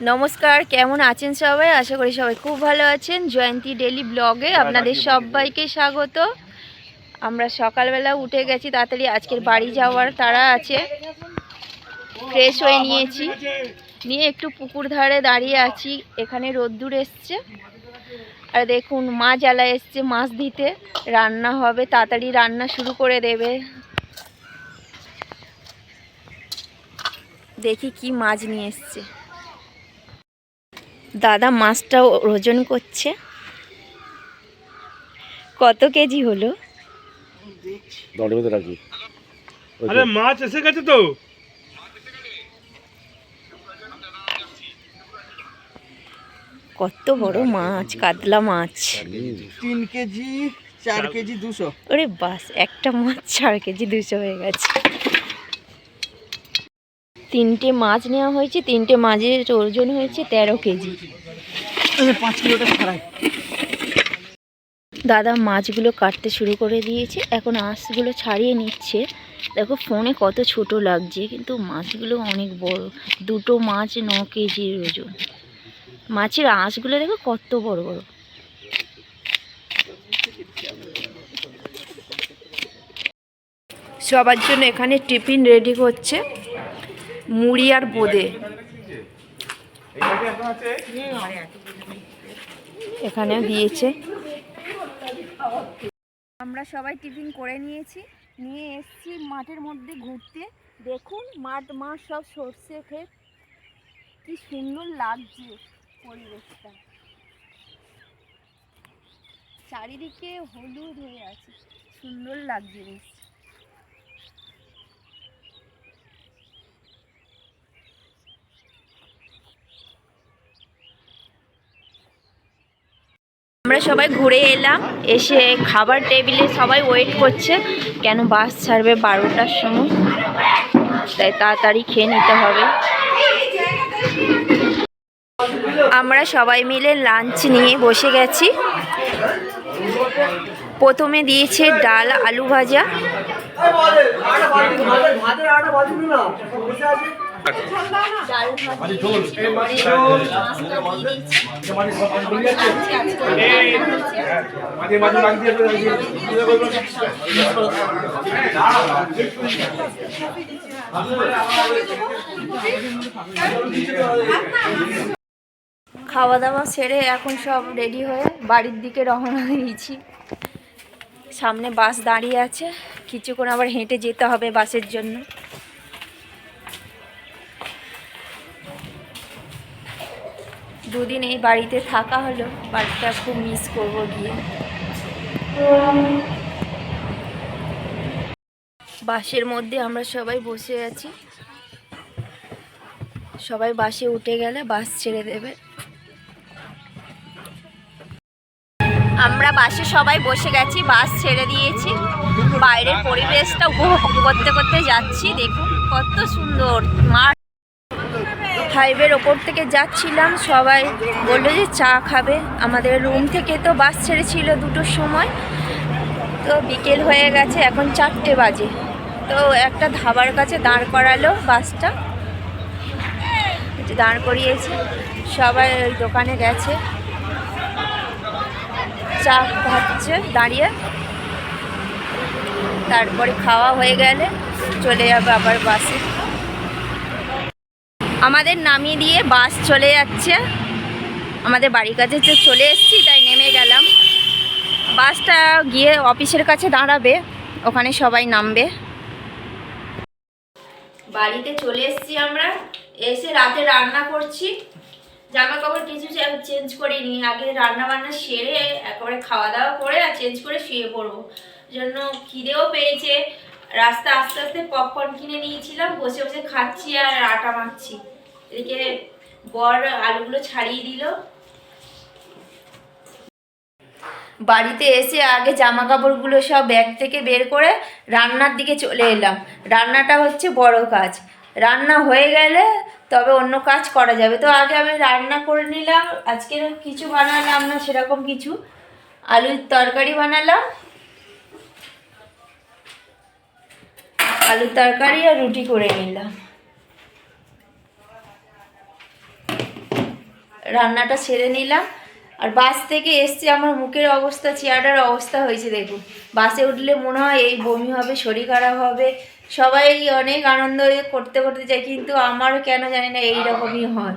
নমস্কার কেমন আছেন সবাই? আশা করি সবাই খুব ভালো আছেন। জয়ন্তী ডেলি ব্লগে আপনাদের সবাইকে স্বাগত। আমরা সকালবেলা উঠে গেছি তাড়াতাড়ি আজকের বাড়ি যাওয়ার তারা আছে। ফ্রেশ হয়ে নিয়েছি। নিয়ে একটু পুকুর ধারে দাঁড়িয়ে আছি এখানে রোদ্দুর এসছে। আর দেখুন মা জ্বালা এসছে মাছ দিতে। রান্না হবে তাড়াতাড়ি রান্না শুরু করে দেবে। দেখি কি মাছ নিয়ে এসছে। দাদা মাছটা ওজন করছে। কত কেজি হলো? আরে মাছ এসে গেছে তো। কত বড় মাছ কাতলা মাছ। তিন কেজি চার কেজি দুশো। ওরে বাস একটা মাছ চার কেজি দুশো হয়ে গেছে। তিনটে মাছ নেওয়া হয়েছে তিনটে মাছের ওজন হয়েছে তেরো কেজি। পাঁচ কিলোটা ছাড়াই। দাদা মাছগুলো কাটতে শুরু করে দিয়েছে এখন আঁশগুলো ছাড়িয়ে নিচ্ছে। দেখো ফোনে কত ছোট লাগছে কিন্তু মাছগুলো অনেক বড়। দুটো মাছ ন কেজির ওজন। মাছের আঁশগুলো দেখো কত বড় বড়। সবার জন্য এখানে টিফিন রেডি করছে। মুড়ি আর বোঁদে। এখানেও দিয়েছে। আমরা সবাই টিফিন করে নিয়েছি। নিয়ে এসেছি মাঠের মধ্যে ঘুরতে। দেখুন মাঠ মাঠ সব সর্ষে ক্ষেত কি সুন্দর লাগছে পরিবেশটা। চারিদিকে হলুদ হয়ে আছে। সুন্দর লাগছে বেশ। আমরা সবাই ঘুরে এলাম, এসে খাবার টেবিলে সবাই ওয়েট করছে, কেন বাস ছাড়বে বারোটার সময়? তাই তাড়াতাড়ি খেয়ে নিতে হবে। আমরা সবাই মিলে লাঞ্চ নিয়ে বসে গেছি। প্রথমে দিয়েছে ডাল, আলু ভাজা। খাওয়া দাওয়া সেরে এখন সব রেডি হয়ে বাড়ির দিকে রওনা দিয়েছি। সামনে বাস দাঁড়িয়ে আছে। কিছুক্ষণ আবার হেঁটে যেতে হবে বাসের জন্য। দুদিন এই বাড়িতে থাকা হলো, বাড়িটা খুব মিস করব গিয়ে। বাসের মধ্যে আমরা সবাই বসে আছি। সবাই বাসে উঠে গেলে বাস ছেড়ে দেবে। আমরা বাসে সবাই বসে গেছি, বাস ছেড়ে দিয়েছি। বাইরের পরিবেশটা উপভোগ করতে করতে যাচ্ছি, দেখুন কত সুন্দর। মাঠ। ফাইভের ওপর থেকে যাচ্ছিলাম, সবাই বলল যে চা খাবে। আমাদের রুম থেকে তো বাস ছেড়েছিল দুটোর সময়। তো বিকেল হয়ে গেছে, এখন চারটে বাজে। তো একটা ধাবার কাছে দাঁড় করালো বাসটা। দাঁড় করিয়েছে। সবাই ওই দোকানে গেছে। চা খাচ্ছে দাঁড়িয়ে। তারপরে খাওয়া হয়ে গেলে চলে যাবে আবার বাসে। আমাদের নামিয়ে দিয়ে বাস চলে যাচ্ছে। আমাদের বাড়ির কাছে যে চলে এসেছি, তাই নেমে গেলাম। বাসটা গিয়ে অফিসের কাছে দাঁড়াবে, ওখানে সবাই নামবে। বাড়িতে চলে এসেছি আমরা, এসে রাতে রান্না করছি। জামা কাপড় কিছু চেঞ্জ করিনি। আগে রান্না বান্না সেরে একেবারে খাওয়া দাওয়া করে আর চেঞ্জ করে শুয়ে পড়ব। জন্য খিদেও পেয়েছে। রাস্তা আস্তে আস্তে পপকর্ন কিনে নিয়েছিলাম, বসে বসে খাচ্ছি আর আটা মাখছি। এদিকে বর আলুগুলো ছাড়িয়ে দিল। বাড়িতে এসে আগে জামা কাপড়গুলো সব ব্যাগ থেকে বের করে রান্নার দিকে চলে এলাম। রান্নাটা হচ্ছে বড় কাজ। রান্না হয়ে গেলে তবে অন্য কাজ করা যাবে। তো আগে আমি রান্না করে নিলাম, আজকে কিছু বানালাম না, সেরকম কিছু। আলুর তরকারি বানালাম। আলুর তরকারি আর রুটি করে নিলাম। রান্নাটা সেরে নিলাম। আর বাস থেকে এসছি, আমার মুখের অবস্থা চেয়ারটার অবস্থা হয়েছে, দেখুন। বাসে উঠলে মনে হয় এই বমি হবে, শরীর খারাপ হবে সবাই অনেক আনন্দ করতে করতে যায় কিন্তু আমার কেন জানি না এই রকমই হয়।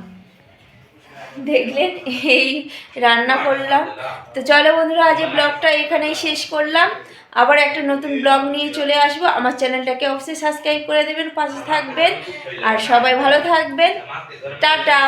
দেখলেন এই রান্না করলাম। তো চলো বন্ধুরা আজ এই ব্লগটা এখানেই শেষ করলাম। আবার একটা নতুন ব্লগ নিয়ে চলে আসব। আমার চ্যানেলটাকে অবশ্যই সাবস্ক্রাইব করে দেবেন পাশে থাকবেন। আর সবাই ভালো থাকবেন। টাটা!